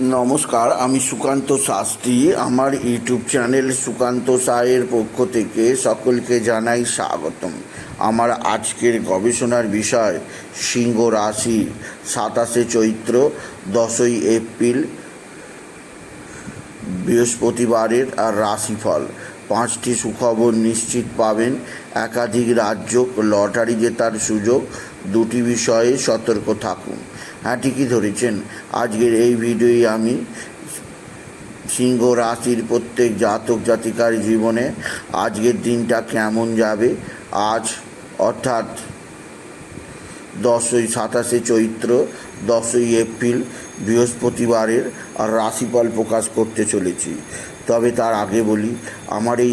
নমস্কার, আমি সুকান্ত শাস্ত্রী। আমার ইউটিউব চ্যানেল সুকান্ত সায়ের পক্ষ থেকে সকলকে জানাই স্বাগতম। আমার আজকের গবেষণার বিষয়, সিংহ রাশি, সাতাশে চৈত্র, দশই এপ্রিল, বৃহস্পতিবারের আর রাশিফল। পাঁচটি সুখবর নিশ্চিত পাবেন। একাধিক রাজ্য লটারি জেতার সুযোগ। দুটি বিষয়ে সতর্ক থাকুন। হ্যাঁ ঠিকই ধরেছেন। আজকের এই ভিডিওই আমি সিংহ রাশির প্রত্যেক জাতক জাতিকার জীবনে আজকের দিনটা কেমন যাবে? আজ অর্থাৎ দশই সাতাশে চৈত্র, দশই এপ্রিল বৃহস্পতিবারের রাশিফল প্রকাশ করতে চলেছি। তবে তার আগে বলি, আমার এই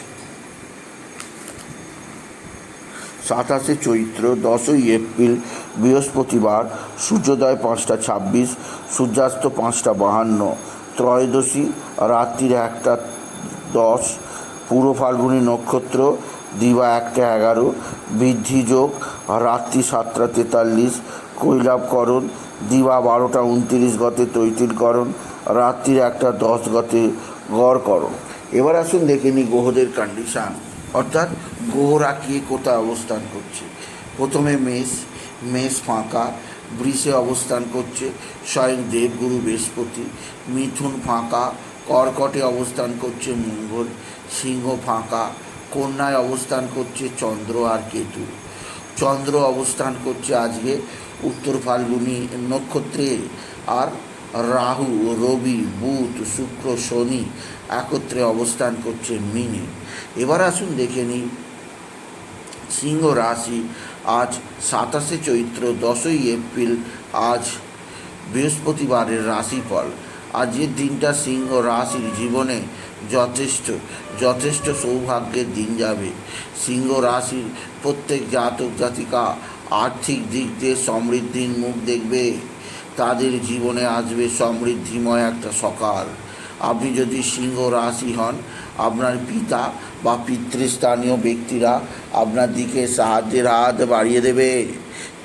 সাতাশে চৈত্র, দশই এপ্রিল, বৃহস্পতিবার, সূর্যোদয় পাঁচটা ছাব্বিশ, সূর্যাস্ত পাঁচটা বাহান্ন, ত্রয়োদশী রাত্রির একটা দশ, পূর্ব ফাল্গুনী নক্ষত্র, দিবা একটা এগারো, বৃদ্ধি যোগ রাত্রি সাতটা তেতাল্লিশ কৈলাভকরণ দিবা বারোটা উনত্রিশ গতে তৈতিলকরণ, রাত্রির একটা দশ গতে গড়করণ। এবার আসুন দেখে নিই গ্রহদের কন্ডিশান অর্থাৎ গ্রহরা কে কোথায় অবস্থান করছে? প্রথমে মেষ মেষ ফাঁকা, বৃষে অবস্থান করছে, স্বয়ং দেবগুরু বৃহস্পতি, মিথুন ফাঁকা, কর্কটে অবস্থান করছে মঙ্গল, সিংহ ফাঁকা, কন্যায় অবস্থান করছে চন্দ্র আর কেতু। চন্দ্র অবস্থান করছে আজকে উত্তর ফাল্গুনি নক্ষত্রের আর রাহু, রবি, বুধ, শুক্র, শনি একত্রে অবস্থান করছে মিনে। এবার আসুন দেখে নিই। সিংহ রাশি, আজ সাতাশে চৈত্র, দশই এপ্রিল, আজ বৃহস্পতিবারের রাশিফল। আজকের দিনটা সিংহ রাশির জীবনে যথেষ্ট যথেষ্ট সৌভাগ্যের দিন যাবে। সিংহ রাশির প্রত্যেক জাতক, জাতিকা আর্থিক দিক দিয়ে সমৃদ্ধির মুখ দেখবে। তাদের জীবনে আসবে সমৃদ্ধিময় একটা সকাল। আপনি যদি সিংহ রাশি হন, আপনার পিতা বা পিতৃস্থানীয় ব্যক্তিরা আপনার দিকে সাহায্যের হাত বাড়িয়ে দেবে।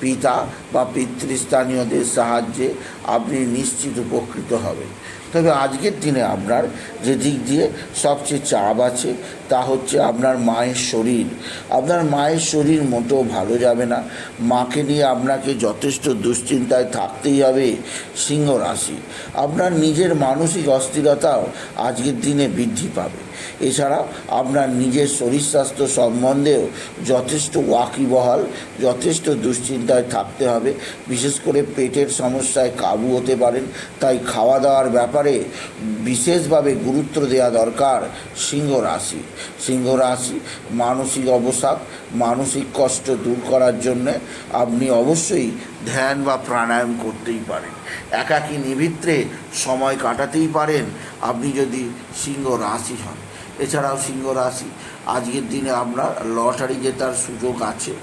পিতা বা পিতৃস্থানীয়দের সাহায্যে আপনি নিশ্চিত উপকৃত হবেন। তবে আজকের দিনে আপনার যে দিক দিয়ে সবচেয়ে চাপ আছে, তা হচ্ছে আপনার মায়ের শরীর। আপনার মায়ের শরীর মোটেও ভালো যাবে না। মাকে নিয়ে আপনাকে যথেষ্ট দুশ্চিন্তায় থাকতেই হবে সিংহ রাশি। আপনার নিজের মানসিক অস্থিরতাও আজকের দিনে বৃদ্ধি পাবে। এছাড়া আপনার নিজের শরীর স্বাস্থ্য সম্বন্ধেও যথেষ্ট ওয়াকিবহাল, যথেষ্ট দুশ্চিন্তায় থাকতে হবে। বিশেষ করে পেটের সমস্যায় কাবু হতে পারেন। তাই খাওয়া দাওয়ার ব্যাপারে বিশেষভাবে গুরুত্ব দেওয়া দরকার সিংহ রাশি। সিংহ রাশি মানসিক অবসাদ, মানসিক কষ্ট দূর করার জন্যে আপনি অবশ্যই ধ্যান বা প্রাণায়াম করতেই পারেন। একাকী নিভিত্রে সময় কাটাতেই পারেন। আপনি যদি সিংহ রাশি হন এছাড়াও সিংহ রাশি। আজকের দিনে আপনার লটারি জেতার সুযোগ আছে।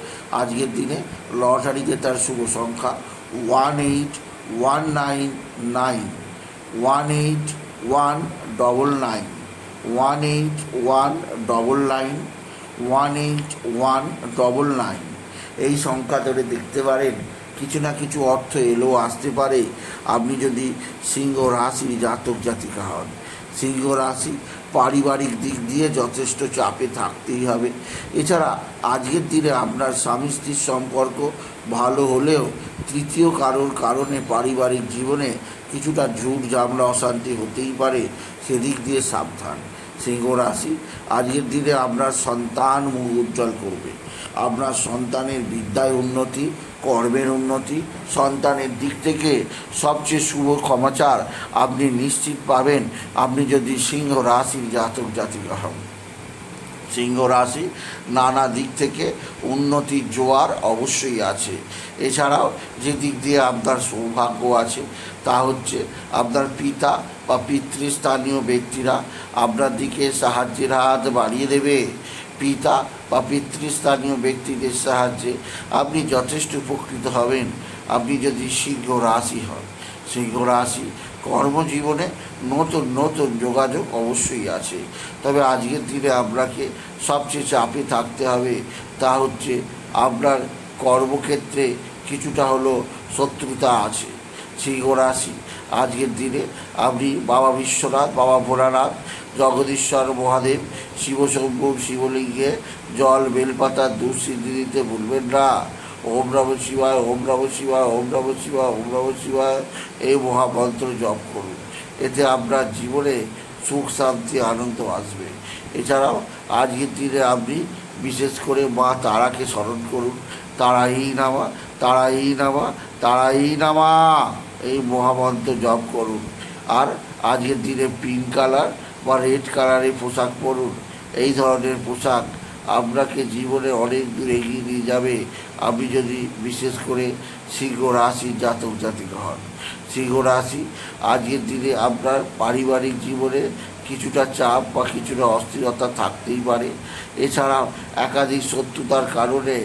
আজকের দিনে লটারি জেতার শুভ সংখ্যা one eight one nine nine one eight one double nine one eight one double nine one eight one double nine এই সংখ্যা ধরে দেখতে পারেন, কিছু না কিছু অর্থ এলেও আসতে পারে। আপনি যদি সিংহ রাশির জাতক জাতিকা হন, সিংহ রাশি পারিবারিক দিক দিয়ে যথেষ্ট চাপে থাকতেই হবে। এছাড়া আজকের দিনে আপনার স্বামী স্ত্রীর সম্পর্ক ভালো হলেও তৃতীয় কারোর কারণে পারিবারিক জীবনে কিছুটা ঝুট ঝামলা, অশান্তি হতেই পারে, সেদিক দিয়ে সাবধান। সিংহ রাশি, আজকের দিনে আপনার সন্তান মুখ উজ্জ্বল করবে। আপনার সন্তানের বিদ্যায় উন্নতি, কর্মের উন্নতি, সন্তানের দিক থেকে সবচেয়ে শুভ ক্ষমাচার আপনি নিশ্চিত পাবেন। আপনি যদি সিংহ রাশির জাতক জাতিকা হন। সিংহ রাশি নানা দিক থেকে উন্নতির জোয়ার অবশ্যই আছে। এছাড়াও যে দিক দিয়ে আপনার সৌভাগ্য আছে, তা হচ্ছে আপনার পিতা বা পিতৃস্থানীয় ব্যক্তিরা আপনার দিকে সাহায্যের হাত বাড়িয়ে দেবে। পিতা বা পিতৃস্থানীয় ব্যক্তিদের সাহায্যে আপনি যথেষ্ট উপকৃত হবেন। আপনি যদি সিংহ রাশি হন সিংহ রাশি কর্মজীবনে নতুন নতুন যোগাযোগ অবশ্যই আছে। তবে আজকের দিনে আপনাকে সবচেয়ে চাপে থাকতে হবে। তা হচ্ছে আপনার কর্মক্ষেত্রে কিছুটা হলো শত্রুতা আছে। সিংহ রাশি আজকের দিনে আপনি বাবা বিশ্বনাথ, বাবা ভোলানাথ, জগদীশ্বর মহাদেব, শিবশম্ভু, শিবলিঙ্গে জল, বেলপাতা, দুঃসিদ্ধি দিতে ভুলবেন না। ওম নম শিবায়, ওম নম শিবায়, ওম নম শিবায়, ওম নম শিবায়, এই মহামন্ত্র জপ করুন। এতে আপনার জীবনে সুখ, শান্তি, আনন্দ আসবে। এছাড়াও আজকের দিনে আপনি বিশেষ করে মা তারাকে স্মরণ করুন। তারাই নামা তারাই নামা তারাই নামা। এই মহামন্ত্র জপ করুন। আর আজকের দিনে পিঙ্ক কালার বা রেড কালারের পোশাক পরুন। এই ধরনের পোশাক আপনাকে জীবনে অনেক দূর এগিয়ে নিয়ে যাবে। আপনি যদি বিশেষ করে সিংহ রাশির জাতক জাতিকা হন। সিংহ রাশি আজকের দিনে আপনার পারিবারিক জীবনে কিছুটা চাপ বা কিছুটা অস্থিরতা থাকতেই পারে। এছাড়াও একাধিক শত্রুতার কারণে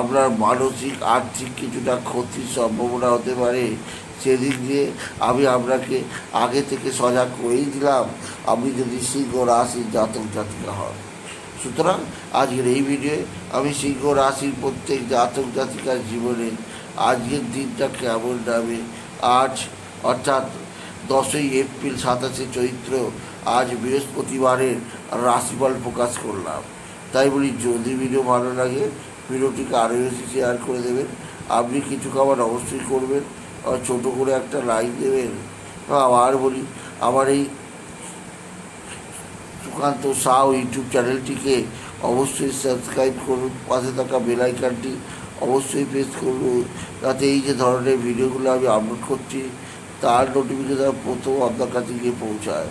আপনার মানসিক, আর্থিক কিছুটা ক্ষতির সম্ভাবনা হতে পারে। সেদিক দিয়ে আমি আপনাকে আগে থেকে সজাগ করেই দিলাম, আপনি যদি সিংহ রাশির জাতক জাতিকা হন। সুতরাং আজকের এই ভিডিওয়ে আমি সিংহ রাশির প্রত্যেক জাতক জাতিকার জীবনে আজকের দিনটা কেমন যাবে? আজ অর্থাৎ দশই এপ্রিল সাতাশে চৈত্র আজ বৃহস্পতিবারের রাশিফল প্রকাশ করলাম। তাই বলি, যদি ভিডিও ভালো লাগে, ভিডিওটিকে আরও বেশি শেয়ার করে দেবেন। আপনি কিছু খাবার অবশ্যই করবেন ছোটো করে একটা লাইক দেবেন। আবার বলি, আমার এই সুকান্ত সাউ ইউটিউব চ্যানেলটিকে অবশ্যই সাবস্ক্রাইব করুন, পাশে থাকা বেলাইকানটি অবশ্যই প্রেস করুন, যাতে এই যে ধরনের ভিডিওগুলো আমি আপলোড করছি, তার নোটিফিকেশন প্রথম আপনার কাছে গিয়ে পৌঁছায়।